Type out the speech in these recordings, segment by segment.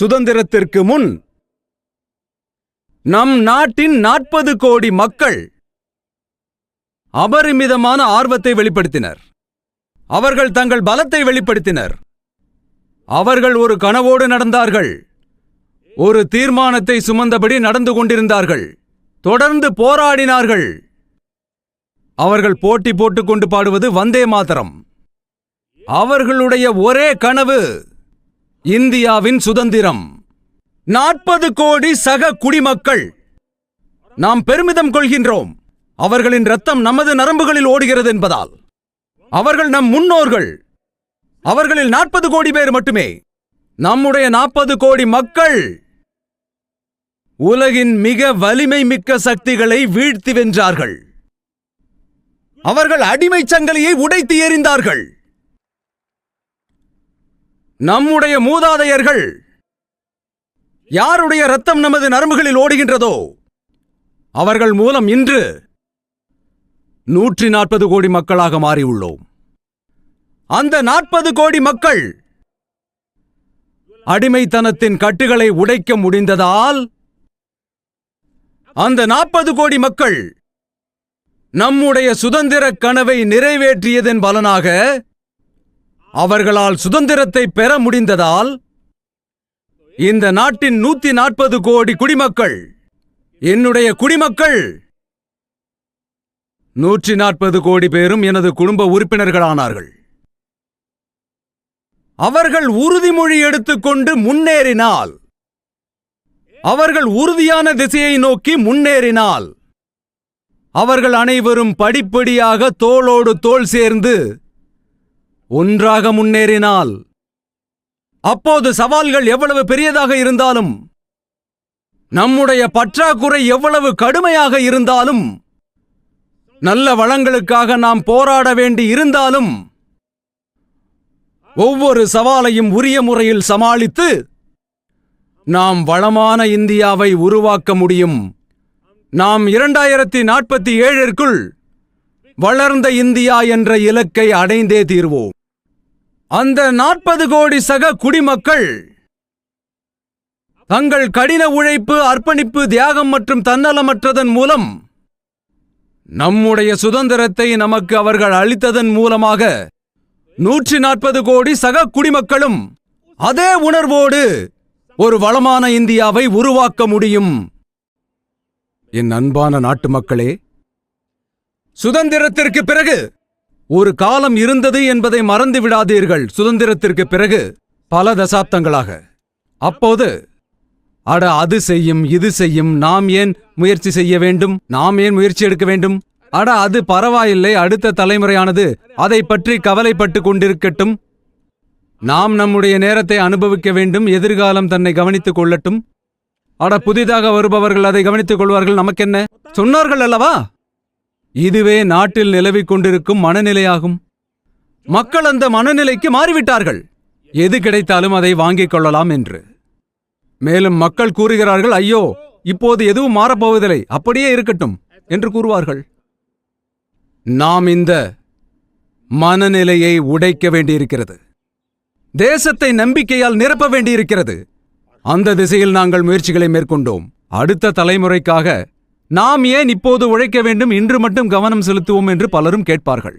சுதந்திரத்திற்கு முன் நம் நாட்டின் நாற்பது கோடி மக்கள் அபரிமிதமான ஆர்வத்தை வெளிப்படுத்தினர். அவர்கள் தங்கள் பலத்தை வெளிப்படுத்தினர். அவர்கள் ஒரு கனவோடு நடந்தார்கள். ஒரு தீர்மானத்தை சுமந்தபடி நடந்து கொண்டிருந்தார்கள். தொடர்ந்து போராடினார்கள். அவர்கள் போட்டி போட்டுக்கொண்டு பாடுவது வந்தே மாதரம். அவர்களுடைய ஒரே கனவு இந்தியாவின் சுதந்திரம். நாற்பது கோடி சக குடிமக்கள். நாம் பெருமிதம் கொள்கின்றோம். அவர்களின் ரத்தம் நமது நரம்புகளில் ஓடுகிறது என்பதால். அவர்கள் நம் முன்னோர்கள். அவர்களில் நாற்பது கோடி பேர் மட்டுமே. நம்முடைய நாற்பது கோடி மக்கள். உலகின் மிக வலிமை மிக்க சக்திகளை வீழ்த்தி வென்றார்கள். அவர்கள் அடிமைச் சங்கிலியை உடைத்து எறிந்தார்கள். நம்முடைய மூதாதையர்கள் யாருடைய ரத்தம் நமது நரம்புகளில் ஓடுகின்றதோ அவர்கள் மூலம் இன்று நூற்றி நாற்பது கோடி மக்களாக மாறியுள்ளோம். அந்த நாற்பது கோடி மக்கள் அடிமைத்தனத்தின் கட்டுகளை உடைக்க முடிந்ததால் அந்த நாற்பது கோடி மக்கள் நம்முடைய சுதந்திர கனவை நிறைவேற்றியதன் பலனாக அவர்களால் சுதந்திரத்தை பெற முடிந்ததால் இந்த நாட்டின் நூத்தி நாற்பது கோடி குடிமக்கள் என்னுடைய குடிமக்கள் நூற்றி நாற்பது கோடி பேரும் எனது குடும்ப உறுப்பினர்களானார்கள். அவர்கள் உறுதிமொழி எடுத்துக்கொண்டு முன்னேறினால் அவர்கள் உறுதியான திசையை நோக்கி முன்னேறினால் அவர்கள் அனைவரும் படிப்படியாக தோளோடு தோள் சேர்ந்து ஒன்றாக முன்னேறினால். அப்போது சவால்கள் எவ்வளவு பெரியதாக இருந்தாலும் நம்முடைய பற்றாக்குறை எவ்வளவு கடுமையாக இருந்தாலும் நல்ல வளங்களுக்காக நாம் போராட வேண்டி இருந்தாலும் ஒவ்வொரு சவாலையும் உரிய முறையில் சமாளித்து நாம் வளமான இந்தியாவை உருவாக்க முடியும். நாம் இரண்டாயிரத்தி நாற்பத்தி ஏழிற்குள் வளர்ந்த இந்தியா என்ற இலக்கை அடைந்தே தீர்வோம். அந்த நாற்பது கோடி சக குடிமக்கள் தங்கள் கடின உழைப்பு அர்ப்பணிப்பு தியாகம் மற்றும் தன்னலமற்றதன் மூலம் நம்முடைய சுதந்திரத்தை நமக்கு அவர்கள் அளித்ததன் மூலமாக நூற்றி நாற்பது கோடி சக குடிமக்களும் அதே உணர்வோடு ஒரு வளமான இந்தியாவை உருவாக்க முடியும். என் அன்பான நாட்டு மக்களே சுதந்திரத்திற்கு பிறகு ஒரு காலம் இருந்தது என்பதை மறந்து விடாதீர்கள் சுதந்திரத்திற்கு பிறகு பல தசாப்தங்களாக. அப்போது அட அது செய்யும் இது செய்யும் நாம் ஏன் முயற்சி செய்ய வேண்டும்? நாம் ஏன் முயற்சி எடுக்க வேண்டும்? அட அது பரவாயில்லை அடுத்த தலைமுறையானது அதை பற்றி கவலைப்பட்டு கொண்டிருக்கட்டும். நாம் நம்முடைய நேரத்தை அனுபவிக்க வேண்டும் எதிர்காலம் தன்னை கவனித்துக் கொள்ளட்டும். அட புதிதாக வருபவர்கள் அதை கவனித்துக் கொள்வார்கள் நமக்கென்ன? சொன்னார்கள் அல்லவா? இதுவே நாட்டில் நிலவிக் கொண்டிருக்கும் மனநிலையாகும். மக்கள் அந்த மனநிலைக்கு மாறிவிட்டார்கள். எது கிடைத்தாலும் அதை வாங்கிக் கொள்ளலாம் என்று. மேலும் மக்கள் கூறுகிறார்கள் ஐயோ இப்போது எதுவும் மாறப்போவதில்லை அப்படியே இருக்கட்டும் என்று கூறுவார்கள். நாம் இந்த மனநிலையை உடைக்க வேண்டியிருக்கிறது. தேசத்தை நம்பிக்கையால் நிரப்ப வேண்டியிருக்கிறது. அந்த திசையில் நாங்கள் முயற்சிகளை மேற்கொண்டோம். அடுத்த தலைமுறைக்காக நாம் ஏன் இப்போது உழைக்க வேண்டும்? இன்று மட்டும் கவனம் செலுத்துவோம் என்று பலரும் கேட்பார்கள்.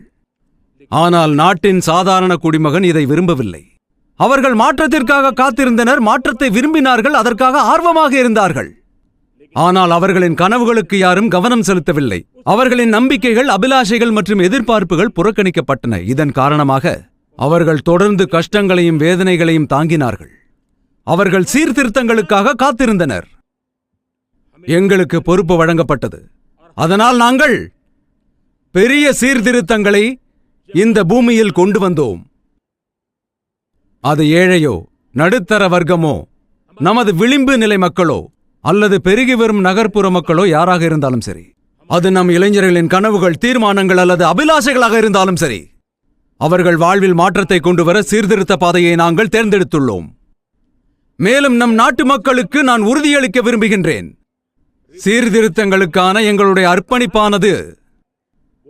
ஆனால் நாட்டின் சாதாரண குடிமகன் இதை விரும்பவில்லை. அவர்கள் மாற்றத்திற்காக காத்திருந்தனர் மாற்றத்தை விரும்பினார்கள் அதற்காக ஆர்வமாக இருந்தார்கள். ஆனால் அவர்களின் கனவுகளுக்கு யாரும் கவனம் செலுத்தவில்லை. அவர்களின் நம்பிக்கைகள் அபிலாஷைகள் மற்றும் எதிர்பார்ப்புகள் புறக்கணிக்கப்பட்டன. இதன் காரணமாக அவர்கள் தொடர்ந்து கஷ்டங்களையும் வேதனைகளையும் தாங்கினார்கள். அவர்கள் சீர்திருத்தங்களுக்காக காத்திருந்தனர். எங்களுக்கு பொறுப்பு வழங்கப்பட்டது. அதனால் நாங்கள் பெரிய சீர்திருத்தங்களை இந்த பூமியில் கொண்டு வந்தோம். அது ஏழையோ நடுத்தர வர்க்கமோ நமது விளிம்பு நிலை மக்களோ அல்லது பெருகி வரும் நகர்ப்புற மக்களோ யாராக இருந்தாலும் சரி அது நம் இளைஞர்களின் கனவுகள் தீர்மானங்கள் அல்லது அபிலாஷைகளாக இருந்தாலும் சரி அவர்கள் வாழ்வில் மாற்றத்தை கொண்டு வர சீர்திருத்த பாதையை நாங்கள் தேர்ந்தெடுத்துள்ளோம். மேலும் நம் நாட்டு மக்களுக்கு நான் உறுதியளிக்க விரும்புகின்றேன். சீர்திருத்தங்களுக்கான எங்களுடைய அர்ப்பணிப்பானது.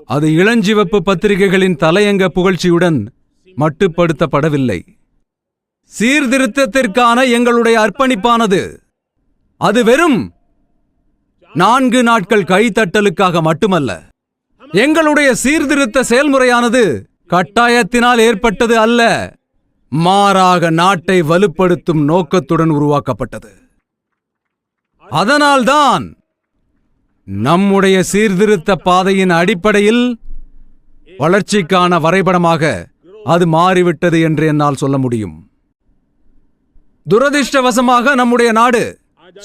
அது இளஞ்சிவப்பு பத்திரிகைகளின் தலையங்க புகழ்ச்சியுடன் மட்டுப்படுத்தப்படவில்லை. சீர்திருத்தத்திற்கான எங்களுடைய அர்ப்பணிப்பானது. அது வெறும் நான்கு நாட்கள் கைத்தட்டலுக்காக மட்டுமல்ல. எங்களுடைய சீர்திருத்த செயல்முறையானது கட்டாயத்தினால் ஏற்பட்டது அல்ல. மாறாக நாட்டை வலுப்படுத்தும் நோக்கத்துடன் உருவாக்கப்பட்டது. அதனால்தான் நம்முடைய சீர்திருத்த பாதையின் அடிப்படையில் வளர்ச்சிக்கான வரைபடமாக அது மாறிவிட்டது என்று என்னால் சொல்ல முடியும். துரதிர்ஷ்டவசமாக நம்முடைய நாடு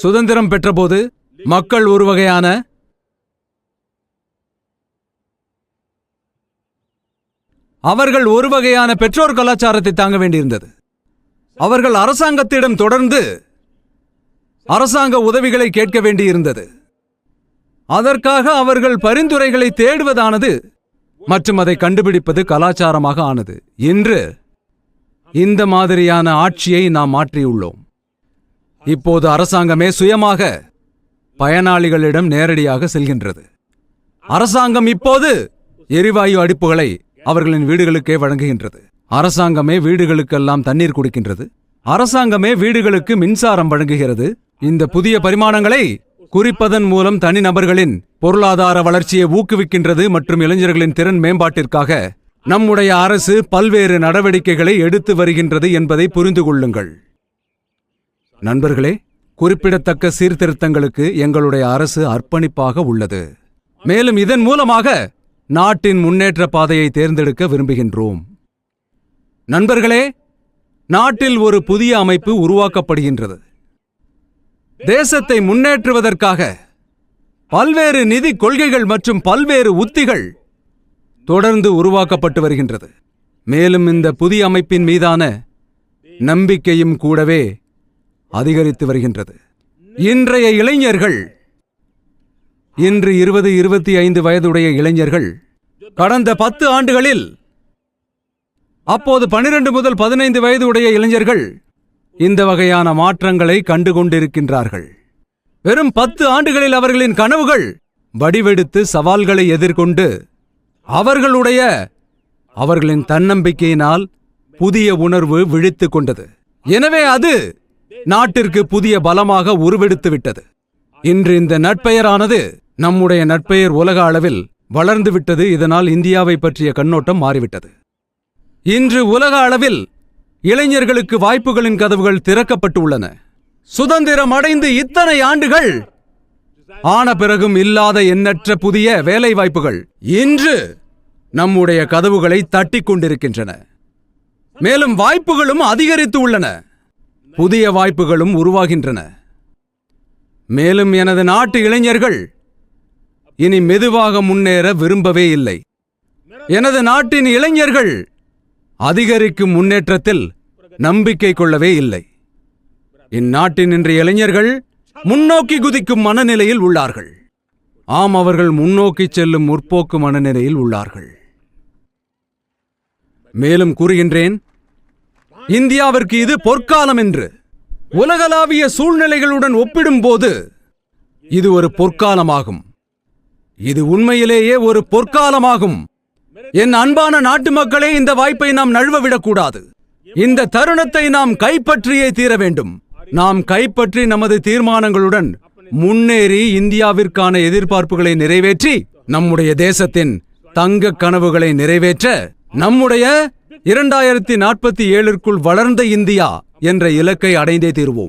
சுதந்திரம் பெற்றபோது மக்கள் ஒரு வகையான அவர்கள் ஒரு வகையான பெற்றோர் கலாச்சாரத்தை தாங்க வேண்டியிருந்தது. அவர்கள் அரசாங்கத்திடம் தொடர்ந்து அரசாங்க உதவிகளை கேட்க வேண்டியிருந்தது. அதற்காக அவர்கள் பரிந்துரைகளை தேடுவதானது? மற்றும் அதை கண்டுபிடிப்பது கலாச்சாரமாக ஆனது. இன்று இந்த மாதிரியான ஆட்சியை நாம் மாற்றியுள்ளோம். இப்போது அரசாங்கமே சுயமாக பயனாளிகளிடம் நேரடியாக செல்கின்றது. அரசாங்கம் இப்போது எரிவாயு அடிப்புகளை அவர்களின் வீடுகளுக்கே வழங்குகின்றது. அரசாங்கமே வீடுகளுக்கெல்லாம் தண்ணீர் கொடுக்கின்றது. அரசாங்கமே வீடுகளுக்கு மின்சாரம் வழங்குகிறது. இந்த புதிய பரிமாணங்களை குறிப்பதன் மூலம் தனிநபர்களின் பொருளாதார வளர்ச்சியை ஊக்குவிக்கின்றது மற்றும் இளைஞர்களின் திறன் மேம்பாட்டிற்காக நம்முடைய அரசு பல்வேறு நடவடிக்கைகளை எடுத்து வருகின்றது என்பதை புரிந்து கொள்ளுங்கள். நண்பர்களே குறிப்பிடத்தக்க சீர்திருத்தங்களுக்கு எங்களுடைய அரசு அர்ப்பணிப்பாக உள்ளது. மேலும் இதன் மூலமாக நாட்டின் முன்னேற்ற பாதையை தேர்ந்தெடுக்க விரும்புகின்றோம். நண்பர்களே நாட்டில் ஒரு புதிய அமைப்பு உருவாக்கப்படுகின்றது. தேசத்தை முன்னேற்றுவதற்காக பல்வேறு நிதி கொள்கைகள் மற்றும் பல்வேறு உத்திகள் தொடர்ந்து உருவாக்கப்பட்டு வருகின்றது. மேலும் இந்த புதிய அமைப்பின் மீதான நம்பிக்கையும் கூடவே அதிகரித்து வருகின்றது. இன்றைய இளைஞர்கள் இன்று இருபது இருபத்தி ஐந்து வயதுடைய இளைஞர்கள் கடந்த பத்து ஆண்டுகளில் அப்போது பனிரெண்டு முதல் பதினைந்து வயது உடைய இளைஞர்கள் இந்த வகையான மாற்றங்களை கண்டுகொண்டிருக்கின்றார்கள். வெறும் பத்து ஆண்டுகளில் அவர்களின் கனவுகள் வடிவெடுத்து சவால்களை எதிர்கொண்டு அவர்களுடைய அவர்களின் தன்னம்பிக்கையினால் புதிய உணர்வு விழித்துக் கொண்டது. எனவே அது நாட்டிற்கு புதிய பலமாக உருவெடுத்து விட்டது. இன்று இந்த நட்பெயரானது நம்முடைய நட்பெயர் உலக அளவில் வளர்ந்துவிட்டது இதனால் இந்தியாவை பற்றிய கண்ணோட்டம் மாறிவிட்டது. இன்று உலக அளவில் இளைஞர்களுக்கு வாய்ப்புகளின் கதவுகள் திறக்கப்பட்டு உள்ளன சுதந்திரம் அடைந்து இத்தனை ஆண்டுகள் ஆன பிறகும் இல்லாத எண்ணற்ற புதிய வேலை வாய்ப்புகள் இன்று நம்முடைய கதவுகளை தட்டிக் கொண்டிருக்கின்றன. மேலும் வாய்ப்புகளும் அதிகரித்து உள்ளன. புதிய வாய்ப்புகளும் உருவாகின்றன. மேலும் எனது நாட்டு இளைஞர்கள் இனி மெதுவாக முன்னேற விரும்பவே இல்லை. எனது நாட்டின் இளைஞர்கள் அதிகரிக்கும் முன்னேற்றத்தில் நம்பிக்கை கொள்ளவே இல்லை. இந்நாட்டின் இன்றைய இளைஞர்கள் முன்னோக்கி குதிக்கும் மனநிலையில் உள்ளார்கள். ஆம் அவர்கள் முன்னோக்கி செல்லும் முற்போக்கு மனநிலையில் உள்ளார்கள். மேலும் கூறுகின்றேன் இந்தியாவிற்கு இது பொற்காலம் என்று. உலகளாவிய சூழ்நிலைகளுடன் ஒப்பிடும்போது இது ஒரு பொற்காலமாகும். இது உண்மையிலேயே ஒரு பொற்காலமாகும். என் அன்பான நாட்டு மக்களே இந்த வாய்ப்பை நாம் நழுவ விடக்கூடாது இந்த தருணத்தை நாம் கைப்பற்றியே தீர வேண்டும். நாம் கைப்பற்றி நமது தீர்மானங்களுடன் முன்னேறி இந்தியாவிற்கான எதிர்பார்ப்புகளை நிறைவேற்றி நம்முடைய தேசத்தின் தங்க கனவுகளை நிறைவேற்ற நம்முடைய இரண்டாயிரத்தி நாற்பத்தி ஏழிற்குள் வளர்ந்த இந்தியா என்ற இலக்கை அடைந்தே தீர்வோம்.